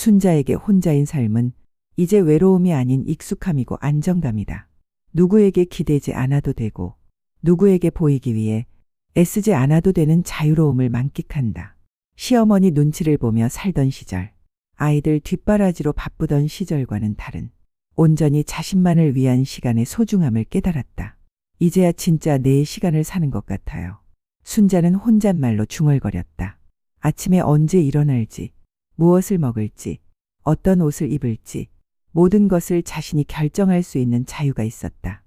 순자에게 혼자인 삶은 이제 외로움이 아닌 익숙함이고 안정감이다. 누구에게 기대지 않아도 되고 누구에게 보이기 위해 애쓰지 않아도 되는 자유로움을 만끽한다. 시어머니 눈치를 보며 살던 시절, 아이들 뒷바라지로 바쁘던 시절과는 다른 온전히 자신만을 위한 시간의 소중함을 깨달았다. 이제야 진짜 내 시간을 사는 것 같아요. 순자는 혼잣말로 중얼거렸다. 아침에 언제 일어날지, 무엇을 먹을지, 어떤 옷을 입을지, 모든 것을 자신이 결정할 수 있는 자유가 있었다.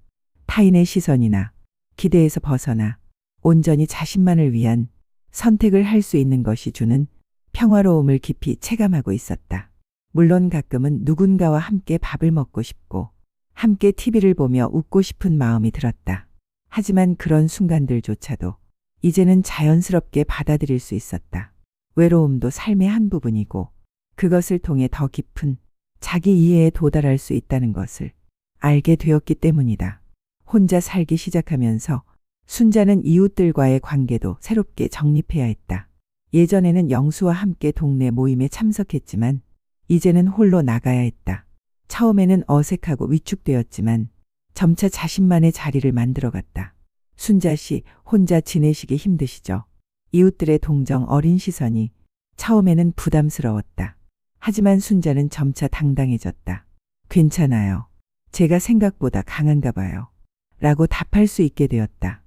타인의 시선이나 기대에서 벗어나 온전히 자신만을 위한 선택을 할 수 있는 것이 주는 평화로움을 깊이 체감하고 있었다. 물론 가끔은 누군가와 함께 밥을 먹고 싶고 함께 TV를 보며 웃고 싶은 마음이 들었다. 하지만 그런 순간들조차도 이제는 자연스럽게 받아들일 수 있었다. 외로움도 삶의 한 부분이고 그것을 통해 더 깊은 자기 이해에 도달할 수 있다는 것을 알게 되었기 때문이다. 혼자 살기 시작하면서 순자는 이웃들과의 관계도 새롭게 정립해야 했다. 예전에는 영수와 함께 동네 모임에 참석했지만 이제는 홀로 나가야 했다. 처음에는 어색하고 위축되었지만 점차 자신만의 자리를 만들어갔다. 순자 씨 혼자 지내시기 힘드시죠? 이웃들의 동정 어린 시선이 처음에는 부담스러웠다. 하지만 순자는 점차 당당해졌다. 괜찮아요. 제가 생각보다 강한가 봐요. 라고 답할 수 있게 되었다.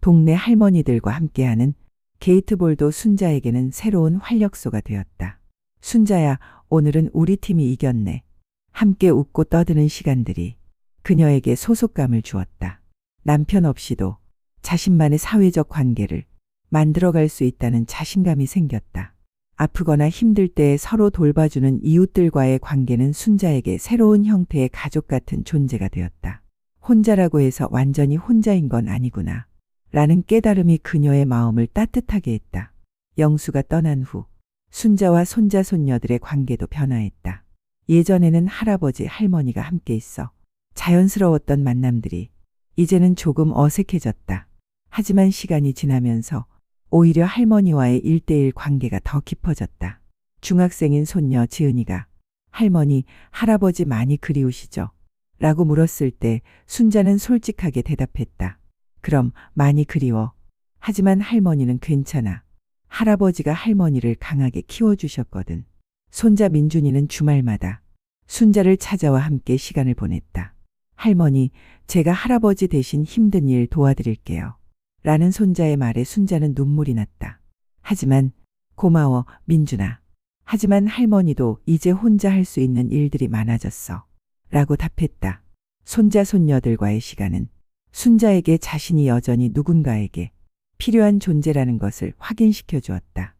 동네 할머니들과 함께하는 게이트볼도 순자에게는 새로운 활력소가 되었다. 순자야, 오늘은 우리 팀이 이겼네. 함께 웃고 떠드는 시간들이 그녀에게 소속감을 주었다. 남편 없이도 자신만의 사회적 관계를 만들어갈 수 있다는 자신감이 생겼다. 아프거나 힘들 때 서로 돌봐주는 이웃들과의 관계는 순자에게 새로운 형태의 가족 같은 존재가 되었다. 혼자라고 해서 완전히 혼자인 건 아니구나. 라는 깨달음이 그녀의 마음을 따뜻하게 했다. 영수가 떠난 후 순자와 손자 손녀들의 관계도 변화했다. 예전에는 할아버지 할머니가 함께 있어 자연스러웠던 만남들이 이제는 조금 어색해졌다. 하지만 시간이 지나면서 오히려 할머니와의 일대일 관계가 더 깊어졌다. 중학생인 손녀 지은이가 할머니, 할아버지 많이 그리우시죠? 라고 물었을 때 순자는 솔직하게 대답했다. 그럼 많이 그리워. 하지만 할머니는 괜찮아. 할아버지가 할머니를 강하게 키워주셨거든. 손자 민준이는 주말마다 순자를 찾아와 함께 시간을 보냈다. 할머니, 제가 할아버지 대신 힘든 일 도와드릴게요. 라는 손자의 말에 순자는 눈물이 났다. 하지만 고마워, 민준아. 하지만 할머니도 이제 혼자 할 수 있는 일들이 많아졌어. 라고 답했다. 손자 손녀들과의 시간은 순자에게 자신이 여전히 누군가에게 필요한 존재라는 것을 확인시켜 주었다.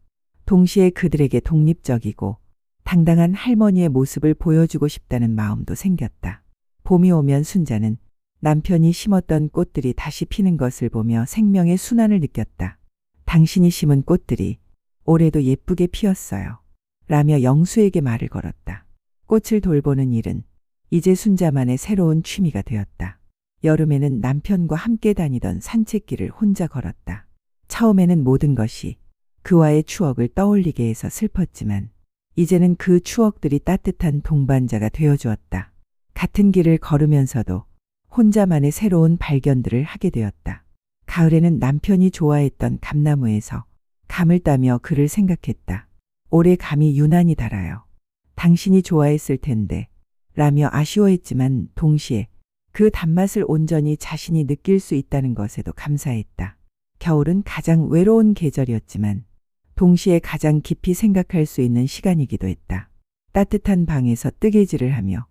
동시에 그들에게 독립적이고 당당한 할머니의 모습을 보여주고 싶다는 마음도 생겼다. 봄이 오면 순자는 남편이 심었던 꽃들이 다시 피는 것을 보며 생명의 순환을 느꼈다. 당신이 심은 꽃들이 올해도 예쁘게 피었어요. 라며 영수에게 말을 걸었다. 꽃을 돌보는 일은 이제 순자만의 새로운 취미가 되었다. 여름에는 남편과 함께 다니던 산책길을 혼자 걸었다. 처음에는 모든 것이 그와의 추억을 떠올리게 해서 슬펐지만 이제는 그 추억들이 따뜻한 동반자가 되어주었다. 같은 길을 걸으면서도 혼자만의 새로운 발견들을 하게 되었다. 가을에는 남편이 좋아했던 감나무에서 감을 따며 그를 생각했다. 올해 감이 유난히 달아요. 당신이 좋아했을 텐데 라며 아쉬워했지만 동시에 그 단맛을 온전히 자신이 느낄 수 있다는 것에도 감사했다. 겨울은 가장 외로운 계절이었지만 동시에 가장 깊이 생각할 수 있는 시간이기도 했다. 따뜻한 방에서 뜨개질을 하며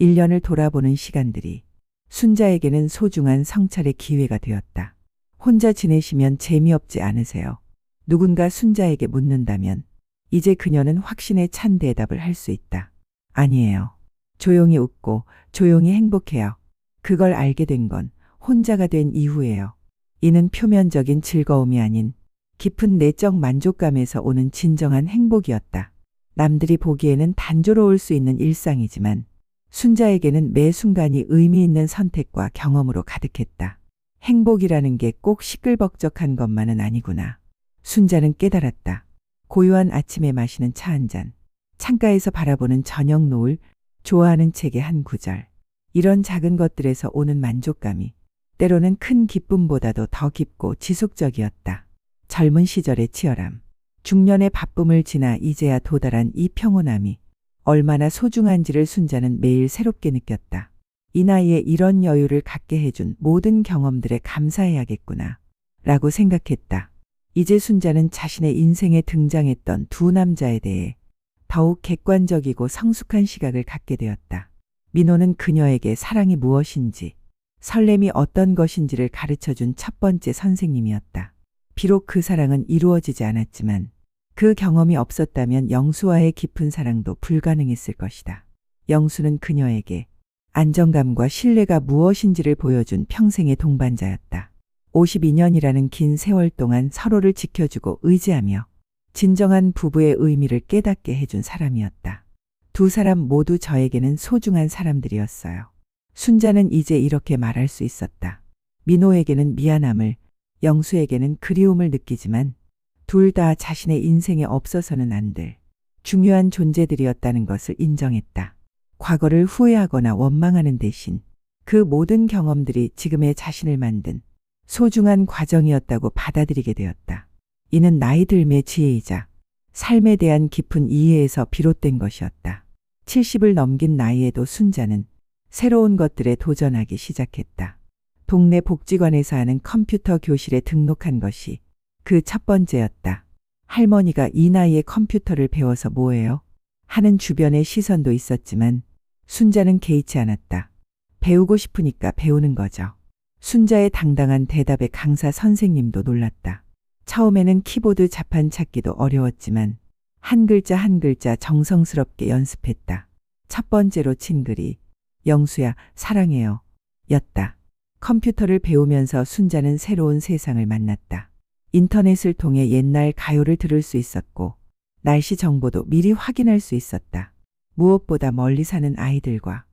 1년을 돌아보는 시간들이 순자에게는 소중한 성찰의 기회가 되었다. 혼자 지내시면 재미없지 않으세요? 누군가 순자에게 묻는다면 이제 그녀는 확신에 찬 대답을 할 수 있다. 아니에요. 조용히 웃고 조용히 행복해요. 그걸 알게 된 건 혼자가 된 이후예요. 이는 표면적인 즐거움이 아닌 깊은 내적 만족감에서 오는 진정한 행복이었다. 남들이 보기에는 단조로울 수 있는 일상이지만 순자에게는 매 순간이 의미 있는 선택과 경험으로 가득했다. 행복이라는 게 꼭 시끌벅적한 것만은 아니구나. 순자는 깨달았다. 고요한 아침에 마시는 차 한 잔. 창가에서 바라보는 저녁 노을, 좋아하는 책의 한 구절. 이런 작은 것들에서 오는 만족감이 때로는 큰 기쁨보다도 더 깊고 지속적이었다. 젊은 시절의 치열함, 중년의 바쁨을 지나 이제야 도달한 이 평온함이 얼마나 소중한지를 순자는 매일 새롭게 느꼈다. 이 나이에 이런 여유를 갖게 해준 모든 경험들에 감사해야겠구나. 라고 생각했다. 이제 순자는 자신의 인생에 등장했던 두 남자에 대해 더욱 객관적이고 성숙한 시각을 갖게 되었다. 민호는 그녀에게 사랑이 무엇인지, 설렘이 어떤 것인지를 가르쳐 준 첫 번째 선생님이었다. 비록 그 사랑은 이루어지지 않았지만 그 경험이 없었다면 영수와의 깊은 사랑도 불가능했을 것이다. 영수는 그녀에게 안정감과 신뢰가 무엇인지를 보여준 평생의 동반자였다. 52년이라는 긴 세월 동안 서로를 지켜주고 의지하며 진정한 부부의 의미를 깨닫게 해준 사람이었다. 두 사람 모두 저에게는 소중한 사람들이었어요. 순자는 이제 이렇게 말할 수 있었다. 민호에게는 미안함을, 영수에게는 그리움을 느끼지만 둘 다 자신의 인생에 없어서는 안 될 중요한 존재들이었다는 것을 인정했다. 과거를 후회하거나 원망하는 대신 그 모든 경험들이 지금의 자신을 만든 소중한 과정이었다고 받아들이게 되었다. 이는 나이 들매 지혜이자 삶에 대한 깊은 이해에서 비롯된 것이었다. 70을 넘긴 나이에도 순자는 새로운 것들에 도전하기 시작했다. 동네 복지관에서 하는 컴퓨터 교실에 등록한 것이 그 첫 번째였다. 할머니가 이 나이에 컴퓨터를 배워서 뭐해요? 하는 주변의 시선도 있었지만 순자는 개의치 않았다. 배우고 싶으니까 배우는 거죠. 순자의 당당한 대답에 강사 선생님도 놀랐다. 처음에는 키보드 자판 찾기도 어려웠지만 한 글자 한 글자 정성스럽게 연습했다. 첫 번째로 친 글이 영수야 사랑해요 였다. 컴퓨터를 배우면서 순자는 새로운 세상을 만났다. 인터넷을 통해 옛날 가요를 들을 수 있었고 날씨 정보도 미리 확인할 수 있었다. 무엇보다 멀리 사는 아이들과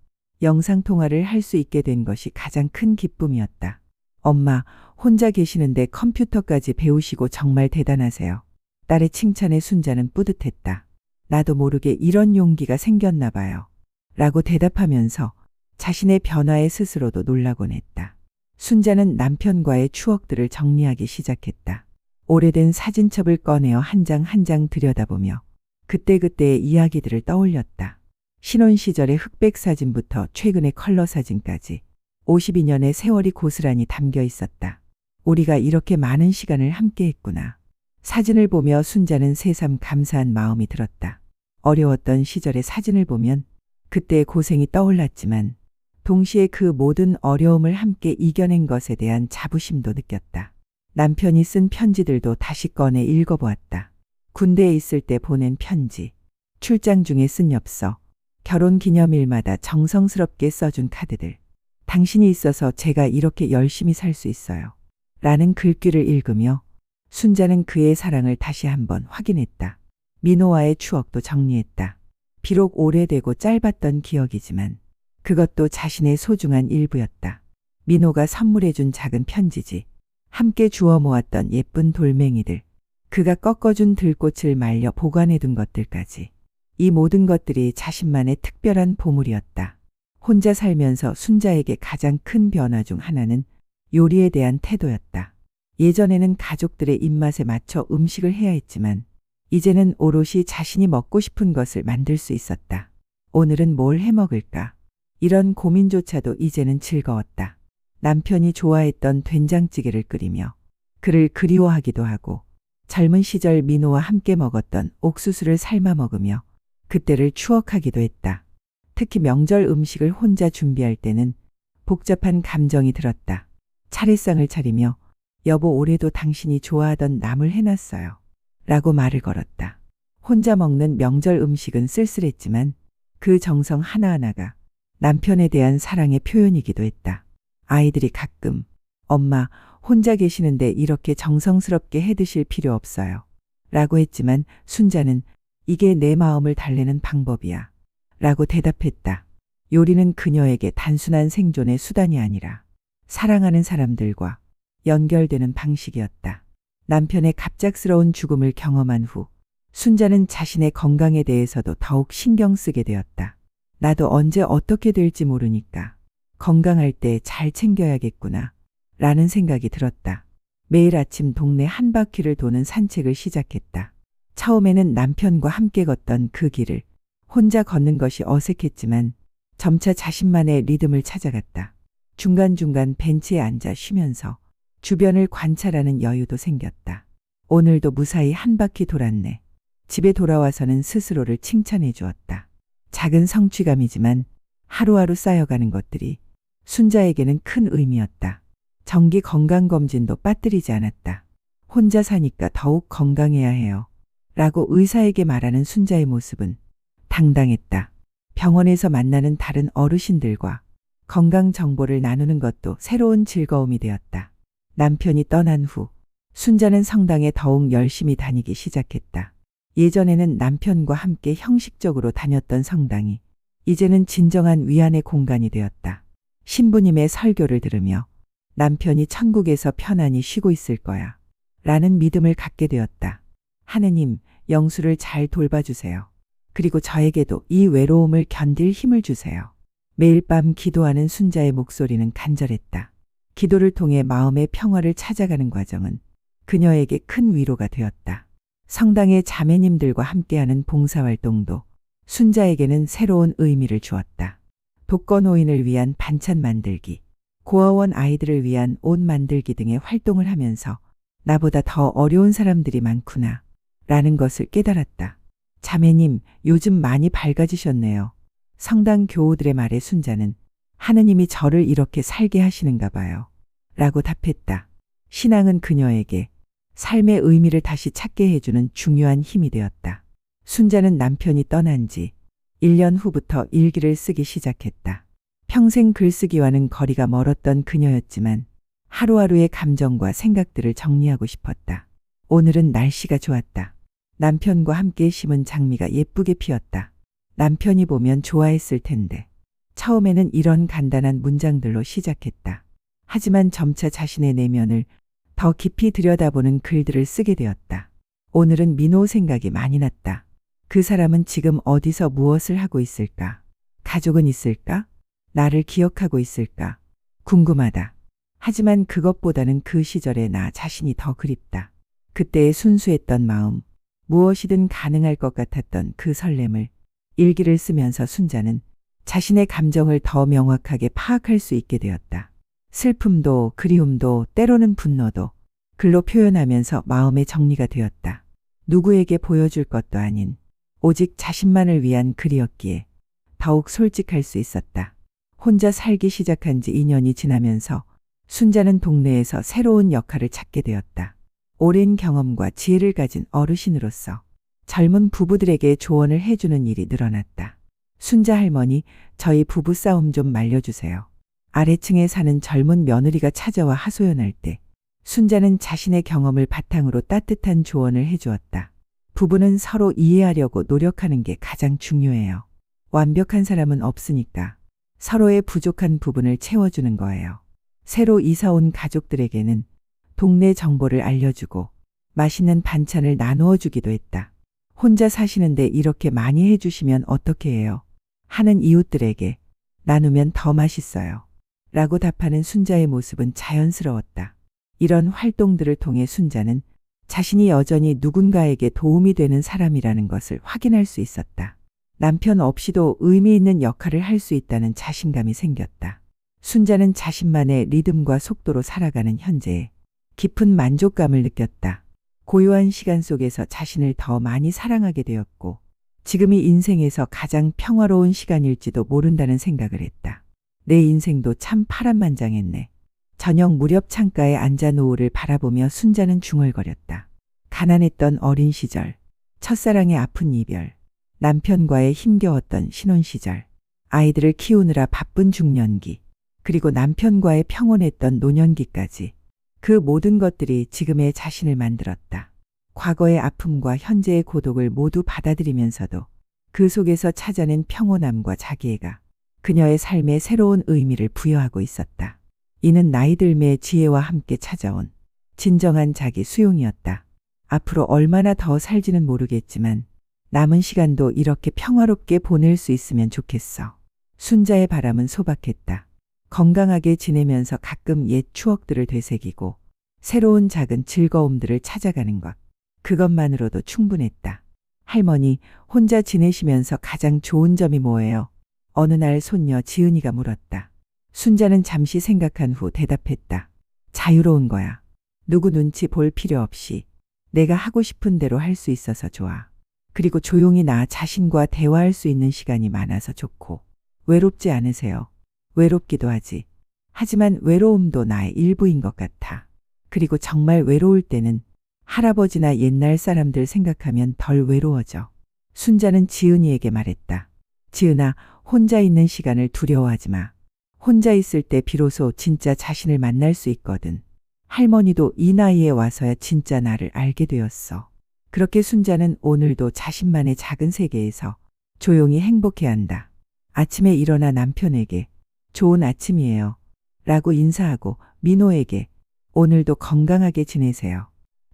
영상 통화를 할 수 있게 된 것이 가장 큰 기쁨이었다. 엄마, 혼자 계시는데 컴퓨터까지 배우시고 정말 대단하세요. 딸의 칭찬에 순자는 뿌듯했다. 나도 모르게 이런 용기가 생겼나 봐요. 라고 대답하면서 자신의 변화에 스스로도 놀라곤 했다. 순자는 남편과의 추억들을 정리하기 시작했다. 오래된 사진첩을 꺼내어 한장 한 장 들여다보며 그때그때의 이야기들을 떠올렸다. 신혼 시절의 흑백 사진부터 최근의 컬러 사진까지 52년의 세월이 고스란히 담겨 있었다. 우리가 이렇게 많은 시간을 함께 했구나. 사진을 보며 순자는 새삼 감사한 마음이 들었다. 어려웠던 시절의 사진을 보면 그때의 고생이 떠올랐지만 동시에 그 모든 어려움을 함께 이겨낸 것에 대한 자부심도 느꼈다. 남편이 쓴 편지들도 다시 꺼내 읽어보았다. 군대에 있을 때 보낸 편지, 출장 중에 쓴 엽서, 결혼 기념일마다 정성스럽게 써준 카드들. 당신이 있어서 제가 이렇게 열심히 살 수 있어요. 라는 글귀를 읽으며 순자는 그의 사랑을 다시 한번 확인했다. 민호와의 추억도 정리했다. 비록 오래되고 짧았던 기억이지만 그것도 자신의 소중한 일부였다. 민호가 선물해준 작은 편지지. 함께 주워 모았던 예쁜 돌멩이들. 그가 꺾어준 들꽃을 말려 보관해둔 것들까지. 이 모든 것들이 자신만의 특별한 보물이었다. 혼자 살면서 순자에게 가장 큰 변화 중 하나는 요리에 대한 태도였다. 예전에는 가족들의 입맛에 맞춰 음식을 해야 했지만 이제는 오롯이 자신이 먹고 싶은 것을 만들 수 있었다. 오늘은 뭘 해 먹을까? 이런 고민조차도 이제는 즐거웠다. 남편이 좋아했던 된장찌개를 끓이며 그를 그리워하기도 하고 젊은 시절 민호와 함께 먹었던 옥수수를 삶아 먹으며 그때를 추억하기도 했다. 특히 명절 음식을 혼자 준비할 때는 복잡한 감정이 들었다. 차례상을 차리며 여보 올해도 당신이 좋아하던 나물 해놨어요. 라고 말을 걸었다. 혼자 먹는 명절 음식은 쓸쓸했지만 그 정성 하나하나가 남편에 대한 사랑의 표현이기도 했다. 아이들이 가끔 엄마 혼자 계시는데 이렇게 정성스럽게 해 드실 필요 없어요. 라고 했지만 순자는 이게 내 마음을 달래는 방법이야. 라고 대답했다. 요리는 그녀에게 단순한 생존의 수단이 아니라 사랑하는 사람들과 연결되는 방식이었다. 남편의 갑작스러운 죽음을 경험한 후 순자는 자신의 건강에 대해서도 더욱 신경 쓰게 되었다. 나도 언제 어떻게 될지 모르니까 건강할 때 잘 챙겨야겠구나. 라는 생각이 들었다. 매일 아침 동네 한 바퀴를 도는 산책을 시작했다. 처음에는 남편과 함께 걷던 그 길을 혼자 걷는 것이 어색했지만 점차 자신만의 리듬을 찾아갔다. 중간중간 벤치에 앉아 쉬면서 주변을 관찰하는 여유도 생겼다. 오늘도 무사히 한 바퀴 돌았네. 집에 돌아와서는 스스로를 칭찬해 주었다. 작은 성취감이지만 하루하루 쌓여가는 것들이 순자에게는 큰 의미였다. 정기 건강검진도 빠뜨리지 않았다. 혼자 사니까 더욱 건강해야 해요. 라고 의사에게 말하는 순자의 모습은 당당했다. 병원에서 만나는 다른 어르신들과 건강 정보를 나누는 것도 새로운 즐거움이 되었다. 남편이 떠난 후 순자는 성당에 더욱 열심히 다니기 시작했다. 예전에는 남편과 함께 형식적으로 다녔던 성당이 이제는 진정한 위안의 공간이 되었다. 신부님의 설교를 들으며 남편이 천국에서 편안히 쉬고 있을 거야. 라는 믿음을 갖게 되었다. 하느님, 영수를 잘 돌봐주세요. 그리고 저에게도 이 외로움을 견딜 힘을 주세요. 매일 밤 기도하는 순자의 목소리는 간절했다. 기도를 통해 마음의 평화를 찾아가는 과정은 그녀에게 큰 위로가 되었다. 성당의 자매님들과 함께하는 봉사활동도 순자에게는 새로운 의미를 주었다. 독거노인을 위한 반찬 만들기, 고아원 아이들을 위한 옷 만들기 등의 활동을 하면서 나보다 더 어려운 사람들이 많구나. 라는 것을 깨달았다. 자매님, 요즘 많이 밝아지셨네요. 성당 교우들의 말에 순자는 하느님이 저를 이렇게 살게 하시는가 봐요. 라고 답했다. 신앙은 그녀에게 삶의 의미를 다시 찾게 해주는 중요한 힘이 되었다. 순자는 남편이 떠난 지 1년 후부터 일기를 쓰기 시작했다. 평생 글쓰기와는 거리가 멀었던 그녀였지만 하루하루의 감정과 생각들을 정리하고 싶었다. 오늘은 날씨가 좋았다. 남편과 함께 심은 장미가 예쁘게 피었다. 남편이 보면 좋아했을 텐데. 처음에는 이런 간단한 문장들로 시작했다. 하지만 점차 자신의 내면을 더 깊이 들여다보는 글들을 쓰게 되었다. 오늘은 민호 생각이 많이 났다. 그 사람은 지금 어디서 무엇을 하고 있을까? 가족은 있을까? 나를 기억하고 있을까? 궁금하다. 하지만 그것보다는 그 시절의 나 자신이 더 그립다. 그때의 순수했던 마음, 무엇이든 가능할 것 같았던 그 설렘을 일기를 쓰면서 순자는 자신의 감정을 더 명확하게 파악할 수 있게 되었다. 슬픔도 그리움도 때로는 분노도 글로 표현하면서 마음의 정리가 되었다. 누구에게 보여줄 것도 아닌 오직 자신만을 위한 글이었기에 더욱 솔직할 수 있었다. 혼자 살기 시작한 지 2년이 지나면서 순자는 동네에서 새로운 역할을 찾게 되었다. 오랜 경험과 지혜를 가진 어르신으로서 젊은 부부들에게 조언을 해주는 일이 늘어났다. 순자 할머니, 저희 부부 싸움 좀 말려주세요. 아래층에 사는 젊은 며느리가 찾아와 하소연할 때 순자는 자신의 경험을 바탕으로 따뜻한 조언을 해주었다. 부부는 서로 이해하려고 노력하는 게 가장 중요해요. 완벽한 사람은 없으니까 서로의 부족한 부분을 채워주는 거예요. 새로 이사 온 가족들에게는 동네 정보를 알려주고 맛있는 반찬을 나누어 주기도 했다. 혼자 사시는데 이렇게 많이 해주시면 어떻게 해요? 하는 이웃들에게 나누면 더 맛있어요. 라고 답하는 순자의 모습은 자연스러웠다. 이런 활동들을 통해 순자는 자신이 여전히 누군가에게 도움이 되는 사람이라는 것을 확인할 수 있었다. 남편 없이도 의미 있는 역할을 할 수 있다는 자신감이 생겼다. 순자는 자신만의 리듬과 속도로 살아가는 현재에 깊은 만족감을 느꼈다. 고요한 시간 속에서 자신을 더 많이 사랑하게 되었고, 지금이 인생에서 가장 평화로운 시간일지도 모른다는 생각을 했다. 내 인생도 참 파란만장했네. 저녁 무렵 창가에 앉아 노을을 바라보며 순자는 중얼거렸다. 가난했던 어린 시절, 첫사랑의 아픈 이별, 남편과의 힘겨웠던 신혼 시절, 아이들을 키우느라 바쁜 중년기, 그리고 남편과의 평온했던 노년기까지 그 모든 것들이 지금의 자신을 만들었다. 과거의 아픔과 현재의 고독을 모두 받아들이면서도 그 속에서 찾아낸 평온함과 자기애가 그녀의 삶에 새로운 의미를 부여하고 있었다. 이는 나이 들매의 지혜와 함께 찾아온 진정한 자기 수용이었다. 앞으로 얼마나 더 살지는 모르겠지만 남은 시간도 이렇게 평화롭게 보낼 수 있으면 좋겠어. 순자의 바람은 소박했다. 건강하게 지내면서 가끔 옛 추억들을 되새기고 새로운 작은 즐거움들을 찾아가는 것. 그것만으로도 충분했다. 할머니, 혼자 지내시면서 가장 좋은 점이 뭐예요? 어느 날 손녀 지은이가 물었다. 순자는 잠시 생각한 후 대답했다. 자유로운 거야. 누구 눈치 볼 필요 없이 내가 하고 싶은 대로 할 수 있어서 좋아. 그리고 조용히 나 자신과 대화할 수 있는 시간이 많아서 좋고 외롭지 않으세요. 외롭기도 하지. 하지만 외로움도 나의 일부인 것 같아. 그리고 정말 외로울 때는 할아버지나 옛날 사람들 생각하면 덜 외로워져. 순자는 지은이에게 말했다. 지은아, 혼자 있는 시간을 두려워하지 마. 혼자 있을 때 비로소 진짜 자신을 만날 수 있거든. 할머니도 이 나이에 와서야 진짜 나를 알게 되었어. 그렇게 순자는 오늘도 자신만의 작은 세계에서 조용히 행복해 한다. 아침에 일어나 남편에게 좋은 아침이에요. 라고 인사하고 민호에게 오늘도 건강하게 지내세요.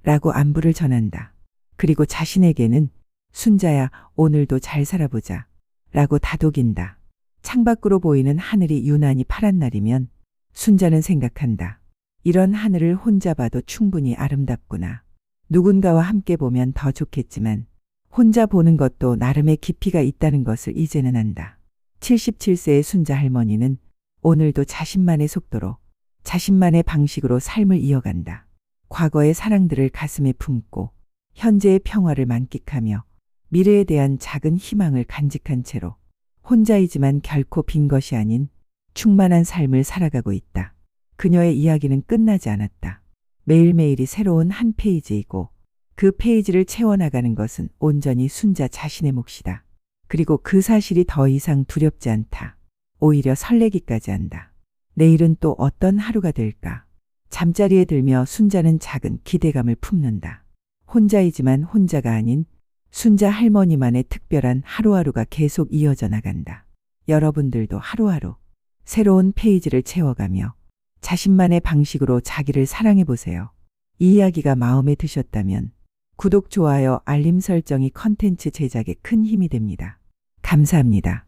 라고 안부를 전한다. 그리고 자신에게는 순자야 오늘도 잘 살아보자. 라고 다독인다. 창밖으로 보이는 하늘이 유난히 파란 날이면 순자는 생각한다. 이런 하늘을 혼자 봐도 충분히 아름답구나. 누군가와 함께 보면 더 좋겠지만 혼자 보는 것도 나름의 깊이가 있다는 것을 이제는 안다. 77세의 순자 할머니는 오늘도 자신만의 속도로 자신만의 방식으로 삶을 이어간다. 과거의 사랑들을 가슴에 품고 현재의 평화를 만끽하며 미래에 대한 작은 희망을 간직한 채로 혼자이지만 결코 빈 것이 아닌 충만한 삶을 살아가고 있다. 그녀의 이야기는 끝나지 않았다. 매일매일이 새로운 한 페이지이고 그 페이지를 채워나가는 것은 온전히 순자 자신의 몫이다. 그리고 그 사실이 더 이상 두렵지 않다. 오히려 설레기까지 한다. 내일은 또 어떤 하루가 될까? 잠자리에 들며 순자는 작은 기대감을 품는다. 혼자이지만 혼자가 아닌 순자 할머니만의 특별한 하루하루가 계속 이어져 나간다. 여러분들도 하루하루 새로운 페이지를 채워가며 자신만의 방식으로 자기를 사랑해 보세요. 이 이야기가 마음에 드셨다면 구독, 좋아요, 알림 설정이 컨텐츠 제작에 큰 힘이 됩니다. 감사합니다.